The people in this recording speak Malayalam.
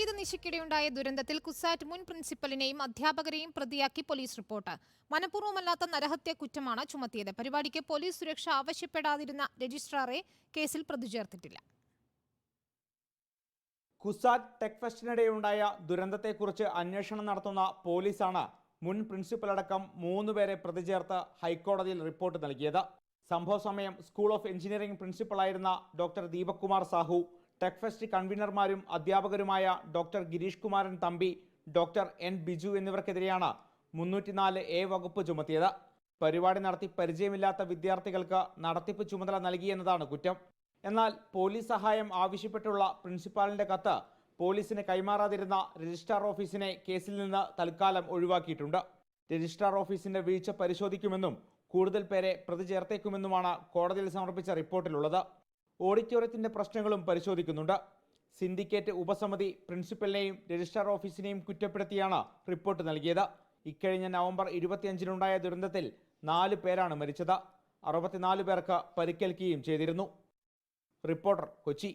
സംഗീത നിശയ്ക്കിടെയുണ്ടായ ദുരന്തത്തിൽ കുസാറ്റ് മുൻ പ്രിൻസിപ്പലിനെയും അധ്യാപകരെയും പ്രതിയാക്കി പോലീസ് റിപ്പോർട്ട്. മനഃപൂർവമല്ലാത്ത നരഹത്യ കുറ്റമാണ് ചുമത്തിയത്. പരിപാടിക്ക് പോലീസ് സുരക്ഷ ആവശ്യപ്പെടാതിരുന്ന രജിസ്ട്രാറെ കേസിൽ പ്രതി ചേർത്തിട്ടില്ല കുസാറ്റ് ടെക് ഫെസ്റ്റിനിടെയുണ്ടായ ദുരന്തത്തെക്കുറിച്ച് അന്വേഷണം നടത്തുന്ന പോലീസാണ് മുൻ പ്രിൻസിപ്പലടക്കം മൂന്നുപേരെ പ്രതി ചേർത്ത് ഹൈക്കോടതിയിൽ റിപ്പോർട്ട് നൽകിയത്. സംഭവ സമയം school of engineering പ്രിൻസിപ്പളായിരുന്ന doctor Deepak Kumar Sahu tech fest കൺവീനർമാരും അധ്യാപകരുമായ doctor Girish Kumaran Thampi doctor N Biju എന്നിവർക്കെതിരെയാണ് മുന്നൂറ്റിനാല് എ വകുപ്പ് ചുമത്തിയത്. പരിപാടി നടത്തി പരിചയമില്ലാത്ത വിദ്യാർത്ഥികൾക്ക് നടത്തിപ്പ് ചുമതല നൽകിയെന്നതാണ് കുറ്റം. എന്നാൽ പോലീസ് സഹായം ആവശ്യപ്പെട്ടുള്ള പ്രിൻസിപ്പാളിന്റെ കത്ത് പോലീസിന് കൈമാറാതിരുന്ന രജിസ്ട്രാർ ഓഫീസിനെ കേസിൽ നിന്ന് തൽക്കാലം ഒഴിവാക്കിയിട്ടുണ്ട്. രജിസ്ട്രാർ ഓഫീസിന്റെ വീഴ്ച പരിശോധിക്കുമെന്നും കൂടുതൽ പേരെ പ്രതി ചേർത്തേക്കുമെന്നുമാണ് കോടതിയിൽ സമർപ്പിച്ച റിപ്പോർട്ടിലുള്ളത്. ഓഡിറ്റോറിയത്തിന്റെ പ്രശ്നങ്ങളും പരിശോധിക്കുന്നുണ്ട്. സിൻഡിക്കേറ്റ് ഉപസമിതി പ്രിൻസിപ്പലിനെയും രജിസ്ട്രാർ ഓഫീസിനെയും കുറ്റപ്പെടുത്തിയാണ് റിപ്പോർട്ട് നൽകിയത്. ഇക്കഴിഞ്ഞ നവംബർ ഇരുപത്തിയഞ്ചിനുണ്ടായ ദുരന്തത്തിൽ നാല് പേരാണ് മരിച്ചത്. അറുപത്തിനാല് പേർക്ക് പരിക്കേൽക്കുകയും ചെയ്തിരുന്നു. റിപ്പോർട്ടർ കൊച്ചി.